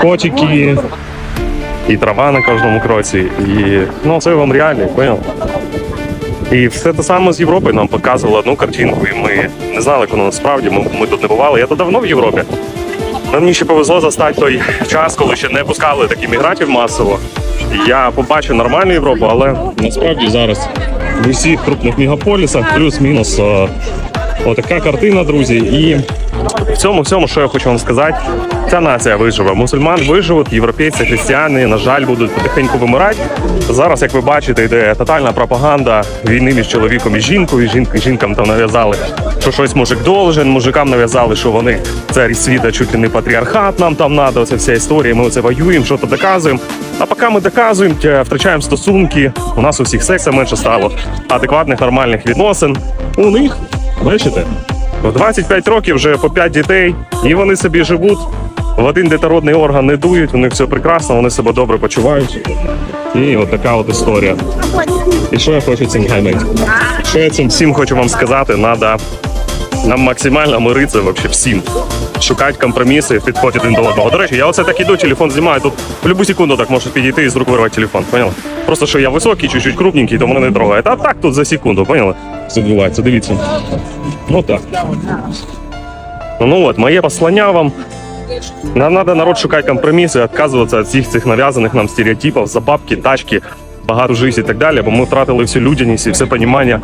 котики, і трава на кожному кроці. І ну це вам реально, поняв? І все те саме з Європи нам показувало одну картинку, і ми не знали, як воно насправді. Ми, ми тут не бували. Я тут давно в Європі. Але Мені ще повезло застати той час, коли ще не пускали таких мігрантів масово. Я побачив нормальну Європу, але насправді зараз в усіх крупних мегаполісах плюс-мінус е, отака картина, друзі. І в цьому всьому, що я хочу вам сказати, ця нація виживе. Мусульман виживуть, європейці, християни, на жаль, будуть потихеньку вимирати. Зараз, як ви бачите, йде тотальна пропаганда війни між чоловіком і жінкою. Жінки жінкам там нав'язали, що щось мужик должен, мужикам нав'язали, що вони царі світа, чуть не патріархат нам там надо. Оце вся історія. Ми оце воюємо, що то доказуємо. А поки ми доказуємо, втрачаємо стосунки. У нас у всіх секса менше стало, адекватних нормальних відносин. У них, бачите, в 25 років вже по 5 дітей, і вони собі живуть. В один детородний орган не дують, у них все прекрасно, вони себе добре почувають. І от така от історія. І що я хочу цим гаймити? Що я цим всім хочу вам сказати, треба нам максимально миритися вообще всім. Шукати компроміси, підходити один до одного. До речі, я оце так іду, телефон знімаю. Тут в будь-яку секунду так може підійти і з рук вирвати телефон. Поняли? Просто що я високий, чуть-чуть крупненький, то мене не трогає. А так тут за секунду, поняли? Все відбувається, дивіться. Ну так. Ну от, моє послання вам. Нам треба народ шукати компроміси, відказуватися від всіх цих нав'язаних нам стереотипів, за бабки, тачки, багату життя і так далі, бо ми втратили всю людяність і все понімання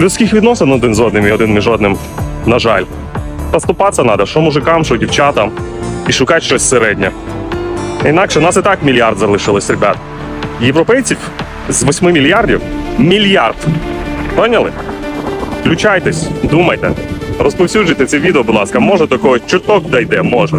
людських відносин один з одним і один між одним, на жаль. Поступатися треба, що мужикам, що дівчатам, і шукати щось середнє. Інакше нас і так мільярд залишилось, ребят. Європейців з 8 мільярдів мільярд. Поняли? Включайтесь, думайте, розповсюджуйте це відео, будь ласка. Може такого чуток дійде, може.